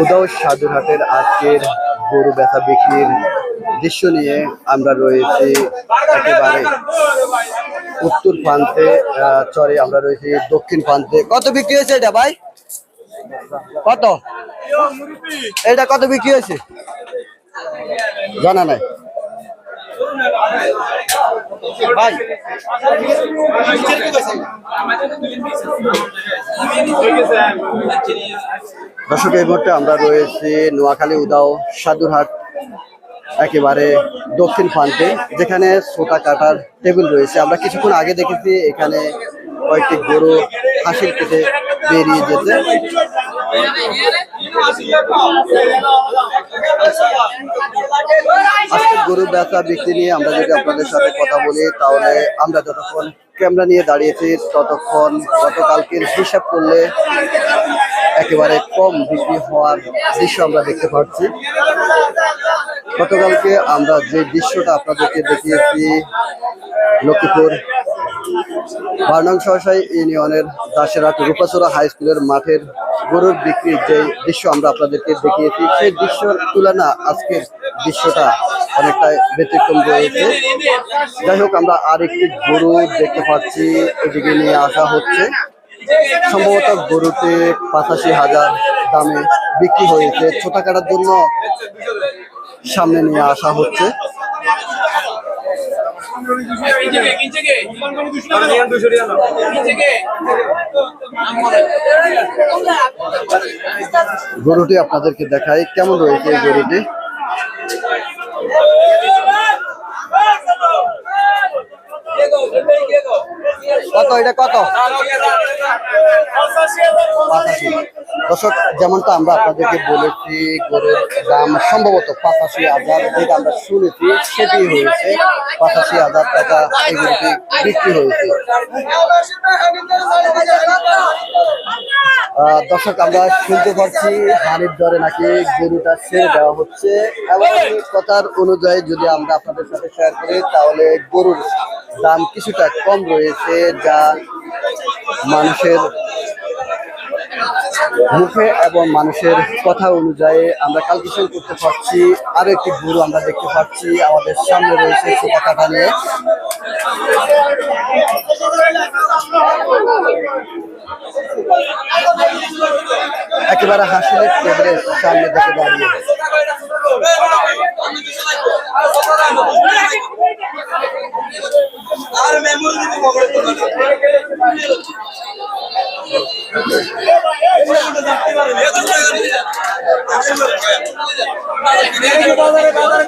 উদাও সাধুরহাটের আজকের গরু ব্যথা বিক্রির দৃশ্য নিয়ে আমরা রয়েছি একেবারে উত্তর প্রান্তে চরে আমরা রয়েছি দক্ষিণ প্রান্তে। কত বিক্রি হয়েছে এটা ভাই? কত? এটা কত বিক্রি হয়েছে? জানা নাই। ভাই। দর্শক, এই মুহূর্তে আমরা রয়েছি নোয়াখালী উদাও সাধুরহাট একেবারে দক্ষিণ প্রান্তে, যেখানে সোটা কাটার টেবিল রয়েছে। আমরা কিছুক্ষণ আগে দেখেছি এখানে কয়েকটি গরু হাসির কেটে বেরিয়ে যেতে। আজকে গরু ব্যথা বিক্রি নিয়ে আমরা যদি আপনাদের সাথে কথা বলি, তাহলে আমরা যতক্ষণ ক্যামেরা নিয়ে দাঁড়িয়েছি, ততক্ষণ গতকালকের হিসাব করলে একেবারে কম বিক্রি হওয়ার দৃশ্য আমরা দেখতে পাচ্ছি। গতকালকে আমরা যে দৃশ্যটা আপনাদেরকে দেখিয়েছি, লক্ষ্মীপুর বারনং সহসাই ইউনিয়নের দাসেরহাট রূপাচোরা হাই স্কুলের মাঠের গরুর বিক্রির যে দৃশ্য আমরা আপনাদেরকে দেখিয়েছি, সেই দৃশ্যর তুলনা আজকের দৃশ্যটা অনেকটা ব্যতিক্রম রয়েছে। যাই হোক, আমরা আর একটি গরু দেখতে পাচ্ছি, এদিকে নিয়ে আসা হচ্ছে। সম্ভবত গরুতে পঁচাশি হাজার দামে বিক্রি হয়েছে। ছোটা কাটার জন্য সামনে নিয়ে আসা হচ্ছে। গরুটি আপনাদেরকে দেখাই কেমন রয়েছে এই গরুটি? কত এটা কত? দর্শক, যেমনটা আমরা আপনাদেরকে বলেছি, গরুর দাম সম্ভবত পাঁচাশি হাজার, যেটা আমরা শুনেছি, সেটি হয়েছে পাঁচাশি হাজার টাকা গরুটি বিক্রি হয়েছে। দর্শক, আমরা শুনতে পাচ্ছি হানির দরে নাকি গরুটা ছেড়ে দেওয়া হচ্ছে। এবং কথার অনুযায়ী যদি আমরা আপনাদের সাথে শেয়ার করি, তাহলে গরুর দাম কিছুটা কম রয়েছে, যা মানুষের মুখে এবং মানুষের কথা অনুযায়ী আমরা ক্যালকুলেশন করতে পারছি, আরও একটি গরু আমরা দেখতে পাচ্ছি, আমাদের সামনে রয়েছে ছোটা কাটা নিয়ে। একেবারে হাসিলের টেবিলের সামনে দেখে দাঁড়িয়ে। আর মেমোরি দিতে হবে বাজারে বাজারে